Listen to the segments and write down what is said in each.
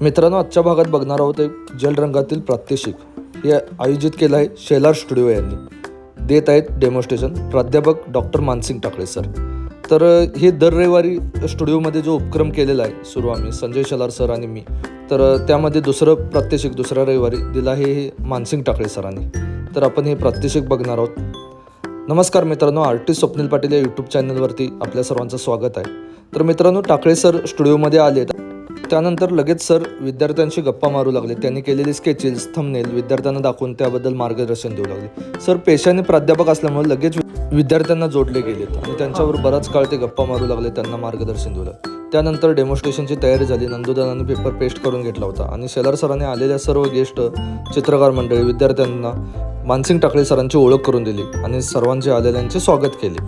मित्रांनो आजच्या भागात बघणार आहोत एक जल रंगातील प्रात्यक्षिक. हे आयोजित केलं आहे शेलार स्टुडिओ यांनी. देत आहेत डेमॉन्स्ट्रेशन प्राध्यापक डॉक्टर मानसिंग टाकळे सर. तर हे दर रविवारी स्टुडिओमध्ये जो उपक्रम केलेला आहे सुरू आम्ही संजय शेलार सर आणि मी तर त्यामध्ये दुसरं प्रात्यक्षिक दुसऱ्या रविवारी दिलं आहे हे मानसिंग टाकळे सरांनी. तर आपण हे प्रात्यक्षिक बघणार आहोत. नमस्कार मित्रांनो आर्टिस्ट स्वप्नील पाटील या यूट्यूब चॅनलवरती आपल्या सर्वांचं स्वागत आहे. तर मित्रांनो टाकळे सर स्टुडिओमध्ये आले त्यानंतर लगेच सर विद्यार्थ्यांशी गप्पा मारू लागले. त्यांनी केलेली स्केचेस थंबनेल विद्यार्थ्यांना दाखवून त्याबद्दल मार्गदर्शन देऊ लागले. सर पेशाने प्राध्यापक असल्यामुळे लगेच विद्यार्थ्यांना जोडले गेलेत आणि त्यांच्यावर बराच काळ ते गप्पा मारू लागले त्यांना मार्गदर्शन देऊ लागले. त्यानंतर डेमॉन्स्ट्रेशनची तयारी झाली. नंदुदानाने पेपर पेस्ट करून घेतला होता आणि शेलार सरांनी आलेल्या सर्व गेस्ट चित्रकार मंडळी विद्यार्थ्यांना मानसिंग टाकळे सरांची ओळख करून दिली आणि सर्वांचे आलेल्यांचे स्वागत केले.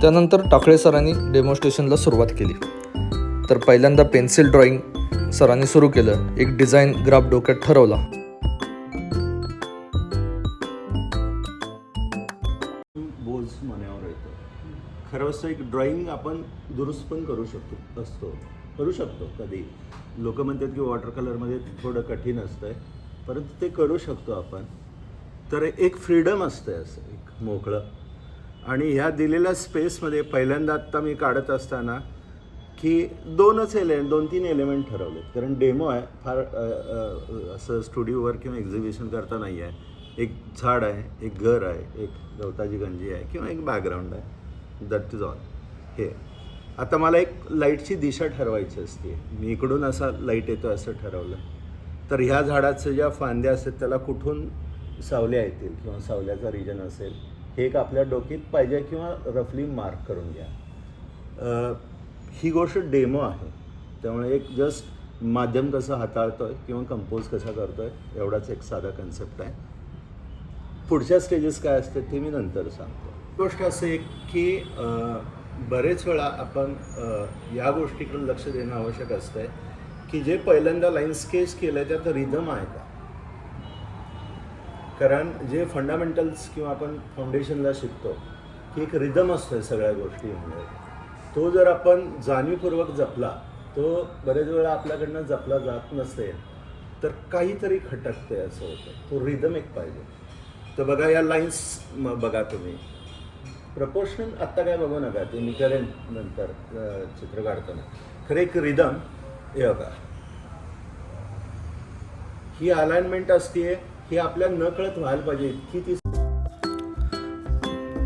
त्यानंतर टाकळे सरांनी डेमॉन्स्ट्रेशनला सुरुवात केली. तर पहिल्यांदा पेन्सिल ड्रॉइंग सरांनी सुरू केलं. एक डिझाईन ग्राफ डोक्यात ठरवला. बोज मनावर येतो. खरं असं एक ड्रॉइंग आपण दुरुस्त पण करू शकतो असतो. करू शकतो कधी. लोक म्हणतात की वॉटर कलरमध्ये थोडं कठीण असतं आहे परंतु ते करू शकतो आपण. तर एक फ्रीडम असतं असं एक मोकळं. आणि ह्या दिलेल्या स्पेसमध्ये पहिल्यांदा आत्ता मी काढत असताना की दोनच एलिमेंट दोन तीन एलिमेंट ठरवले कारण डेमो आहे फार असं स्टुडिओवर किंवा एक्झिबिशन करता नाही आहे. एक झाड आहे एक घर आहे एक गवताची गंजी आहे किंवा एक बॅकग्राऊंड आहे. दॅट इज ऑल हे. आता मला एक लाईटची दिशा ठरवायची असते. मी इकडून असा लाइट येतो असं ठरवलं. तर ह्या झाडाचं ज्या फांद्या असतात त्याला कुठून सावल्या येतील किंवा सावल्याचा रिजन असेल हे एक आपल्या डोकीत पाहिजे किंवा रफली मार्क करून घ्या. ही गोष्ट डेमो आहे. त्यामुळे एक जस्ट माध्यम कसं हाताळतोय किंवा कंपोज कसा करतोय एवढाच एक साधा कन्सेप्ट आहे. पुढच्या स्टेजेस काय असते ते मी नंतर सांगतो. गोष्ट असं एक की बरेच वेळा आपण या गोष्टीकडे लक्ष देणं आवश्यक असतंय की जे पहिल्यांदा लाईन स्केच केलं आहे त्यात रिदम आहे का? कारण जे फंडामेंटल्स किंवा आपण फाउंडेशनला शिकतो की एक रिदम असतोय सगळ्या गोष्टीमध्ये. तो जर आपण जाणीवपूर्वक जपला तो बरेच वेळा आपल्याकडनं जपला जात नसेल तर काहीतरी खटकते असं होतं. तो रिदम एक पाहिजे. तर बघा या लाईन्स बघा तुम्ही. प्रपोर्शन आत्ता काय बघू नका ते मी करेन नंतर चित्र काढताना. खरं एक रिदम हे बघा. ही अलाइनमेंट असते ही आपल्या नकळत व्हायला पाहिजे इतकी ती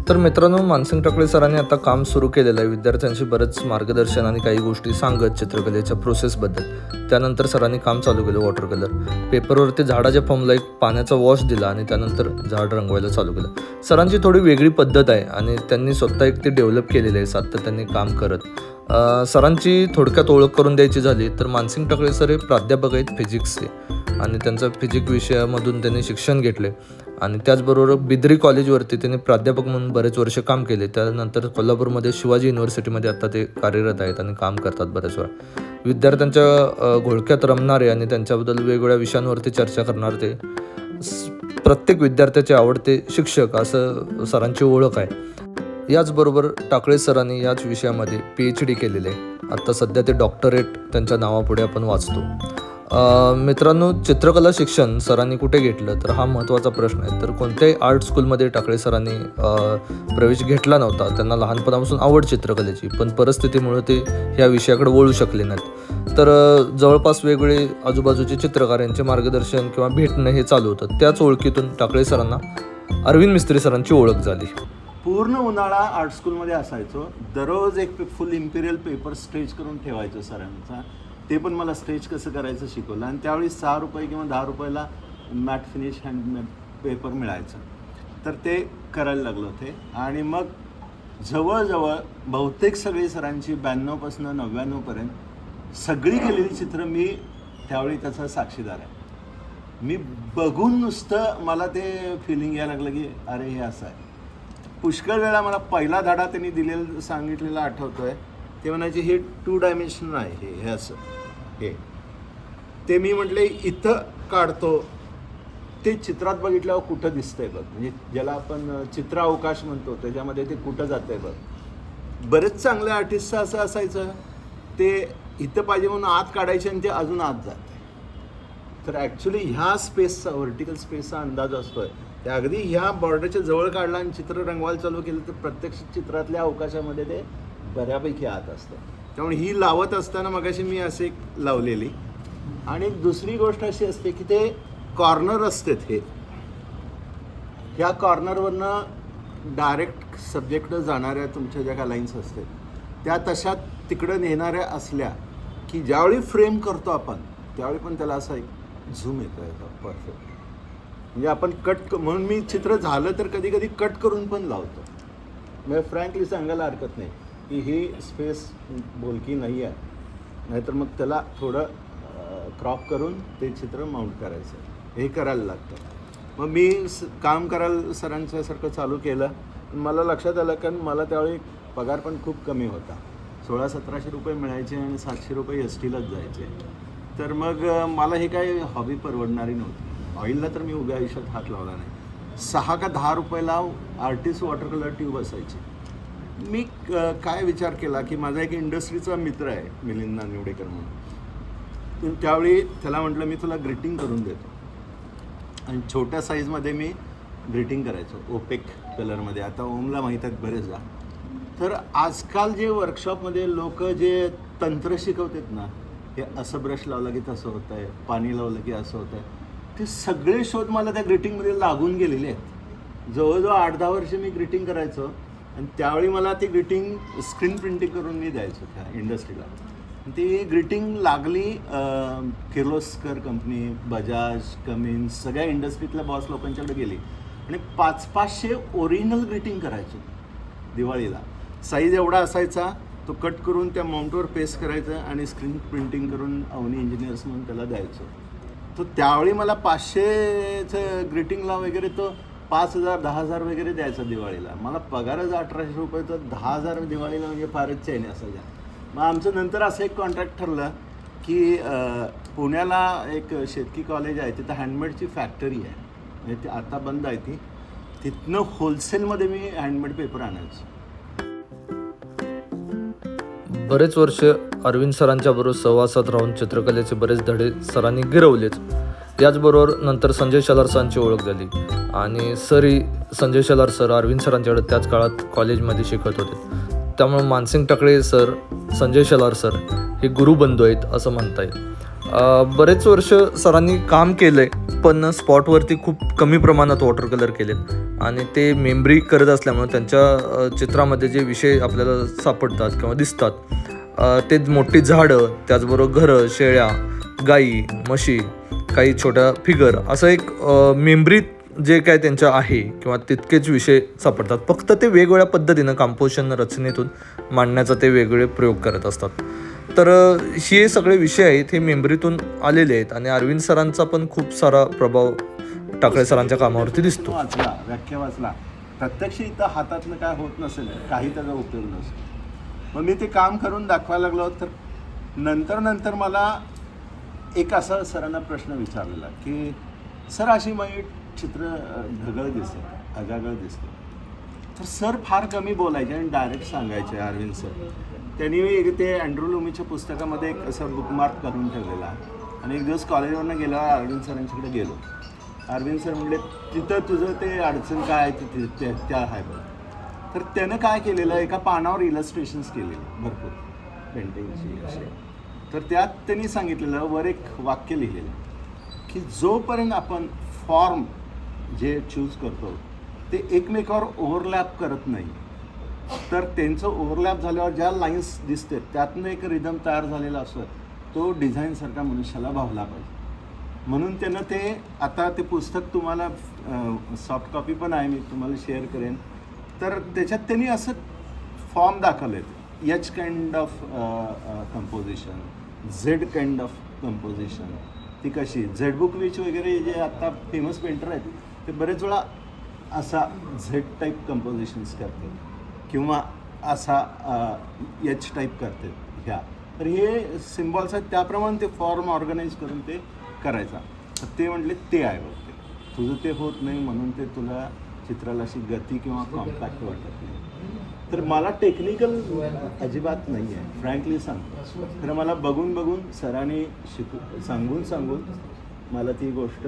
तर मित्रांनो मानसिंग टाकळे सरांनी आता काम सुरू केलेलं आहे. विद्यार्थ्यांशी बरंच मार्गदर्शन आणि काही गोष्टी सांगत चित्रकलेच्या प्रोसेसबद्दल त्यानंतर सरांनी काम चालू केलं वॉटर कलर पेपरवरती झाडाच्या फॉर्मला एक पाण्याचा वॉश दिला आणि त्यानंतर झाड रंगवायला चालू केलं. सरांची थोडी वेगळी पद्धत आहे आणि त्यांनी स्वतः एक ते डेव्हलप केलेली आहे सातत्याने काम करत. सरांची थोडक्यात ओळख करून द्यायची झाली तर मानसिंग टाकळे सर हे प्राध्यापक आहेत फिजिक्सचे आणि त्यांचं फिजिक्स विषयामधून त्यांनी शिक्षण घेतले आणि त्याचबरोबर बिद्री कॉलेजवरती त्यांनी प्राध्यापक म्हणून बरेच वर्ष काम केले. त्यानंतर कोल्हापूरमध्ये शिवाजी युनिव्हर्सिटीमध्ये आता ते कार्यरत आहेत आणि काम करतात बऱ्याच वेळा. विद्यार्थ्यांच्या घोळक्यात रमणारे आणि त्यांच्याबद्दल वेगवेगळ्या विषयांवरती चर्चा करणार ते प्रत्येक विद्यार्थ्याचे आवडते शिक्षक असं सरांची ओळख आहे. याचबरोबर टाकळे सरांनी याच विषयामध्ये पी एच डी केलेले आहे. आत्ता सध्या ते डॉक्टरेट त्यांच्या नावापुढे आपण वाचतो. मित्रांनो चित्रकला शिक्षण सरांनी कुठे घेतलं? तर हा महत्त्वाचा प्रश्न आहे. तर कोणत्याही आर्ट स्कूलमध्ये टाकळे सरांनी प्रवेश घेतला नव्हता. त्यांना लहानपणापासून आवड चित्रकलेची. पण परिस्थितीमुळे ते ह्या विषयाकडे वळू शकले नाहीत. तर जवळपास वेगवेगळे आजूबाजूचे चित्रकार यांचे मार्गदर्शन किंवा भेटणं हे चालू होतं. त्याच ओळखीतून टाकळे सरांना अरविंद मिस्त्री सरांची ओळख झाली. पूर्ण उन्हाळा आर्ट स्कूलमध्ये असायचो. दररोज एक फुल इम्पिरियल पेपर स्ट्रेच करून ठेवायचो सरांचा. ते पण मला स्ट्रेच कसं करायचं शिकवलं. आणि त्यावेळी सहा रुपये किंवा दहा रुपयाला मॅट फिनिश हँड पेपर मिळायचं. तर ते करायला लागलं ते आणि मग जवळजवळ बहुतेक सगळी सरांची ब्याण्णवपासून नव्याण्णवपर्यंत सगळी केलेली चित्र मी त्यावेळी त्याचा साक्षीदार आहे. मी बघून नुसतं मला ते फिलिंग यायला लागलं की अरे हे असं आहे. पुष्कळ वेळा मला पहिला धडा त्यांनी दिलेला सांगितलेला आठवतो आहे ते म्हणायचे हे टू डायमेन्शनल आहे हे हे असं. हे. ते मी म्हटले इथं काढतो. ते चित्रात बघितल्यावर कुठं दिसतंय बघ. म्हणजे ज्याला आपण चित्र अवकाश म्हणतो त्याच्यामध्ये ते कुठं जातंय बघ. बरेच चांगल्या आर्टिस्टचं असं असायचं ते इथं पाहिजे म्हणून आत काढायचे आणि ते अजून आत जाते तर ॲक्च्युली ह्या स्पेसचा व्हर्टिकल स्पेसचा अंदाज असतो आहे त्या अगदी ह्या बॉर्डरच्या जवळ काढला आणि चित्र रंगवायला चालू केलं तर प्रत्यक्ष चित्रातल्या अवकाशामध्ये ते बऱ्यापैकी आत असतं त्यामुळे ही लावत असताना मगाशी मी असे एक लावलेली. आणि दुसरी गोष्ट अशी असते की ते कॉर्नर असतात हे. ह्या कॉर्नरवरनं डायरेक्ट सब्जेक्टनं जाणाऱ्या तुमच्या ज्या काही लाईन्स असतात त्या तशा तिकडं नेणाऱ्या असल्या की ज्यावेळी फ्रेम करतो आपण त्यावेळी पण त्याला असा एक झूम येतो आहे परफेक्ट म्हणजे आपण कट म्हणून मी चित्र झालं तर कधी कधी कट करून पण लावतो. म्हणजे फ्रँकली सांगायला हरकत नाही. की ही स्पेस बोलकी नाही आहे. नाहीतर मग त्याला थोडं क्रॉप करून ते चित्र माउंट करायचं. हे करायला लागतं. मग मी स काम करायला सरांच्यासारखं चालू केलं. मला लक्षात आलं कारण मला त्यावेळी पगार पण खूप कमी होता. सोळा सतराशे रुपये मिळायचे आणि सातशे रुपये एस टीलाच जायचे. तर मग मला हे काही हॉबी परवडणारी नव्हती. ऑइलला तर मी उभ्या आयुष्यात हात लावला नाही. सहा का दहा रुपयाला आर्टिस्ट वॉटर कलर ट्यूब असायची. मी काय विचार केला की माझा एक इंडस्ट्रीचा मित्र आहे मिलिंद नानिवडेकर म्हणून. त्यावेळी त्याला म्हटलं मी तुला ग्रीटिंग करून देतो. आणि छोट्या साईजमध्ये मी ग्रीटिंग करायचो ओपेक कलरमध्ये. आता ओमला माहीत आहेत बरेचदा. तर आजकाल जे वर्कशॉपमध्ये लोक जे तंत्र शिकवतात ना हे असं ब्रश लावलं की तसं होतं आहे पाणी लावलं की असं होतं आहे ते सगळे शोध मला त्या ग्रीटिंगमध्ये लागून गेलेले आहेत. जवळजवळ आठ दहा वर्ष मी ग्रीटिंग करायचो आणि त्यावेळी मला ती ग्रीटिंग स्क्रीन प्रिंटिंग करून मी द्यायचो त्या इंडस्ट्रीला ती ग्रीटिंग लागली किर्लोस्कर कंपनी बजाज कमिन्स सगळ्या इंडस्ट्रीतल्या बॉस लोकांच्याकडे गेली. आणि पाच पाचशे ओरिजिनल ग्रीटिंग करायचे दिवाळीला. साईज एवढा असायचा तो कट करून त्या माउंटवर पेस्ट करायचं आणि स्क्रीन प्रिंटिंग करून अवनी इंजिनियर्स म्हणून त्याला द्यायचो. तो त्यावेळी मला पाचशेचं ग्रीटिंगला वगैरे तो पाच हजार दहा हजार वगैरे द्यायचा दिवाळीला. मला पगारच अठराशे रुपये तर दहा हजार दिवाळीला म्हणजे फारच चैन असायच्या मग आमचं नंतर असं एक कॉन्ट्रॅक्ट ठरलं की पुण्याला एक शेतकी कॉलेज आहे तिथं हँडमेडची फॅक्टरी आहे. म्हणजे ती आता बंद आहे ती. तिथनं होलसेलमध्ये मी हँडमेड पेपर आणायचो. बरेच वर्ष अरविंद सरांच्या बरोबर सहवासात राहून चित्रकलेचे बरेच धडे सरांनी गिरवलेच याचबरोबर नंतर संजय शलार सरांची ओळख झाली. आणि सरही संजय शलार सर अरविंद सरांच्याकडे त्याच काळात कॉलेजमध्ये शिकत होते. त्यामुळे मानसिंग टाकळे सर संजय शलार सर हे गुरुबंधू आहेत असं म्हणता येईल. बरेच वर्ष सरांनी काम केलं आहे पण स्पॉटवरती खूप कमी प्रमाणात वॉटर कलर केलेत. आणि ते मेमरी करत असल्यामुळे त्यांच्या चित्रामध्ये जे विषय आपल्याला सापडतात किंवा दिसतात ते मोठी झाडं त्याचबरोबर घरं शेळ्या गाई म्हशी काही छोट्या फिगर असं एक मेंबरीत जे काय त्यांच्या आहे किंवा तितकेच विषय सापडतात. फक्त ते वेगवेगळ्या पद्धतीनं कंपोजिशन रचनेतून मांडण्याचा ते वेगवेगळे प्रयोग करत असतात. तर हे सगळे विषय आहेत हे मेमरीतून आलेले आहेत आणि अरविंद सरांचा पण खूप सारा प्रभाव टाकळे सरांच्या कामावरती दिसतो. वाचला व्याख्या वाचला. प्रत्यक्ष इथं हातातलं काय होत नसेल काही त्याचा उपयोग नसेल. मग मी ते काम करून दाखवायला लागलो तर नंतर नंतर मला एक असा सरांना प्रश्न विचारलेला की सर अशी माझी चित्र ढगळ दिसते अगागळ दिसते. तर सर फार कमी बोलायचे आणि डायरेक्ट सांगायचे अरविंद सर. त्यांनी एक ते अँड्रू लुमीच्या पुस्तकामध्ये एक असं बुकमार्क करून ठेवलेला. आणि एक दिवस कॉलेजवरनं गेल्यावर अरविंद सरांच्याकडे गेलो. अरविंद सर म्हणले तिथं तुझं ते अडचण काय आहे? तिथे त्या त्या आहे बघ. तर त्यानं काय केलेलं एका पानावर इलस्ट्रेशन्स केलेलं भरपूर. पेंटिंगची असे तर त्यात त्यांनी सांगितलेलं वर एक वाक्य लिहिलेलं की जोपर्यंत आपण फॉर्म जे चूज करतो ते एकमेकावर ओव्हरलॅप करत नाही. तर त्यांचं ओव्हरलॅप झाल्यावर ज्या लाईन्स दिसते त्यातनं एक रिदम तयार झालेला असतो तो डिझाईनसारखा मनुष्याला भावला पाहिजे. म्हणून त्यानं ते आता ते पुस्तक तुम्हाला सॉफ्ट कॉपी पण आहे मी तुम्हाला शेअर करेन. तर त्याच्यात त्यांनी असं फॉर्म दाखवले H kind of composition Z kind of composition ती कशी? झेड बुक विच वगैरे जे आत्ता फेमस पेंटर आहेत ते बरेच वेळा असा झेड टाईप कंपोजिशन्स करतात. किंवा असा एच टाईप करतात ह्या. तर हे सिम्बॉल्स आहेत त्याप्रमाणे ते फॉर्म ऑर्गनाईज करून ते करायचा. तर ते म्हटले ते आहे बघते तुझं ते होत नाही म्हणून ते तुला चित्राला अशी गती किंवा कॉम्पॅक्ट वाटत नाही. तर मला टेक्निकल अजिबात नाही आहे फ्रँकली सांगतो. खरं मला बघून बघून सरांनी शिकू सांगून सांगून मला ती गोष्ट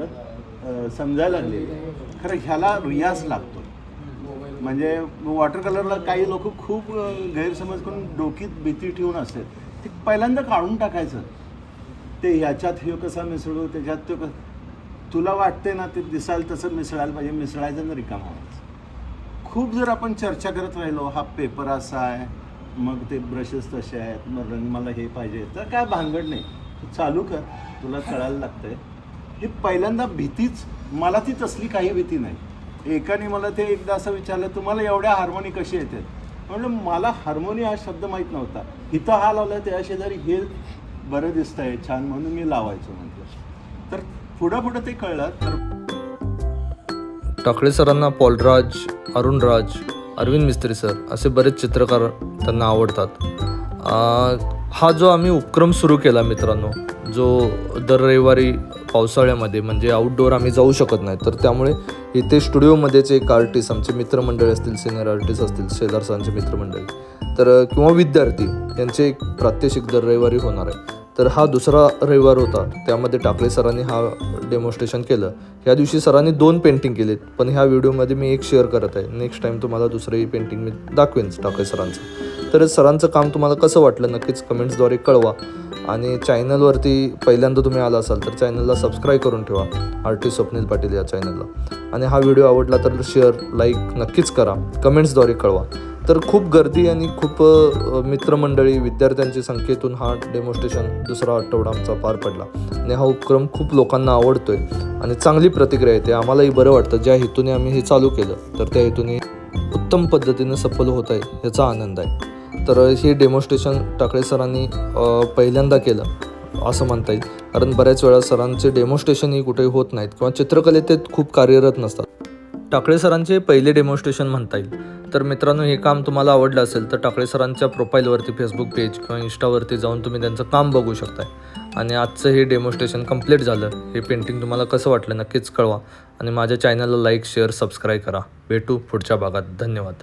समजायला लागली खरं ह्याला रियाज लागतो. म्हणजे वॉटर कलरला काही लोक खूप गैरसमज करून डोकीत भीती ठेवून असते ते पहिल्यांदा काढून टाकायचं. ते ह्याच्यात हे कसा मिसळू त्याच्यात तो क तुला वाटते ना ते दिसायला तसं मिसळायला पाहिजे मिसळायचं ना रिकामा खूप जर आपण चर्चा करत राहिलो हा पेपर असा आहे मग ते ब्रशेस तसे आहेत मग रंग मला हे पाहिजे तर काय भानगड नाही. तू चालू कर तुला कळायला लागतंय. हे पहिल्यांदा भीतीच मला ती तसली काही भीती नाही. एकाने मला ते एकदा असं विचारलं तुम्हाला एवढ्या हार्मोनी कशी येते? म्हणलं मला हार्मोनी हा शब्द माहीत नव्हता. इथं हा लावला त्या शेजारी हे बरं दिसतंय छान म्हणून मी लावायचो म्हटलं. तर पुढं पुढं ते कळलं तर टाकळे सरांना पॉलराज अरुणराज अरविंद मिस्त्री सर असे बरेच चित्रकार त्यांना आवडतात. हा जो आम्ही उपक्रम सुरू केला मित्रांनो जो दर रविवारी पावसाळ्यामध्ये म्हणजे आउटडोअर आम्ही जाऊ शकत नाही तर त्यामुळे इथे स्टुडिओमध्येच एक आर्टिस्ट आमचे मित्रमंडळी असतील सिनियर आर्टिस्ट असतील शेजारसांचे मित्रमंडळी तर किंवा विद्यार्थी यांचे एक प्रात्यक्षिक दर रविवारी होणार आहे. तर हा दुसरा रविवार होता. त्यामध्ये टाकले सरांनी हा डेमॉन्स्ट्रेशन केलं. ह्या दिवशी सरांनी दोन पेंटिंग केलेत. पण ह्या व्हिडिओमध्ये मी एक शेअर करत आहे. नेक्स्ट टाईम तुम्हाला दुसरंही पेंटिंग मी दाखवेन टाकले सरांचं. तर सरांचं काम तुम्हाला कसं वाटलं नक्कीच कमेंट्सद्वारे कळवा. आणि चॅनलवरती पहिल्यांदा तुम्ही आला असाल तर चॅनलला सबस्क्राईब करून ठेवा. आर्टिस्ट स्वप्नील पाटील या चॅनलला आणि हा व्हिडिओ आवडला तर शेअर लाईक नक्कीच करा. कमेंट्सद्वारे कळवा. तर खूप गर्दी आणि खूप मित्रमंडळी विद्यार्थ्यांच्या संख्येतून हा डेमॉन्स्ट्रेशन दुसरा आठवडा आमचा पार पडला. आणि हा उपक्रम खूप लोकांना आवडतोय आणि चांगली प्रतिक्रिया येते. आम्हालाही बरं वाटतं ज्या हेतूने आम्ही हे चालू केलं तर त्या हेतूने उत्तम पद्धतीने सफल होत आहे याचा आनंद आहे. तर हे डेमॉन्स्ट्रेशन टाकळे सरांनी पहिल्यांदा केलं असं म्हणता येईल. कारण बऱ्याच वेळा सरांचे डेमॉन्स्ट्रेशनही कुठे कुठेही होत नाहीत किंवा चित्रकलेत ते खूप कार्यरत नसतात. टाकळे सरांचे पहिले डेमॉन्स्ट्रेशन म्हणता येईल. तर मित्रांनो हे काम तुम्हाला आवडलं असेल तर टाकळे सरांच्या प्रोफाईलवरती फेसबुक पेज किंवा इंस्टावरती जाऊन तुम्ही त्यांचं काम बघू शकताय. आणि आजचं हे डेमॉन्स्ट्रेशन कंप्लीट झालं हे पेंटिंग तुम्हाला कसं वाटलं नक्कीच कळवा. आणि माझ्या चॅनलला लाईक शेअर सबस्क्राईब करा. भेटू पुढच्या भागात. धन्यवाद.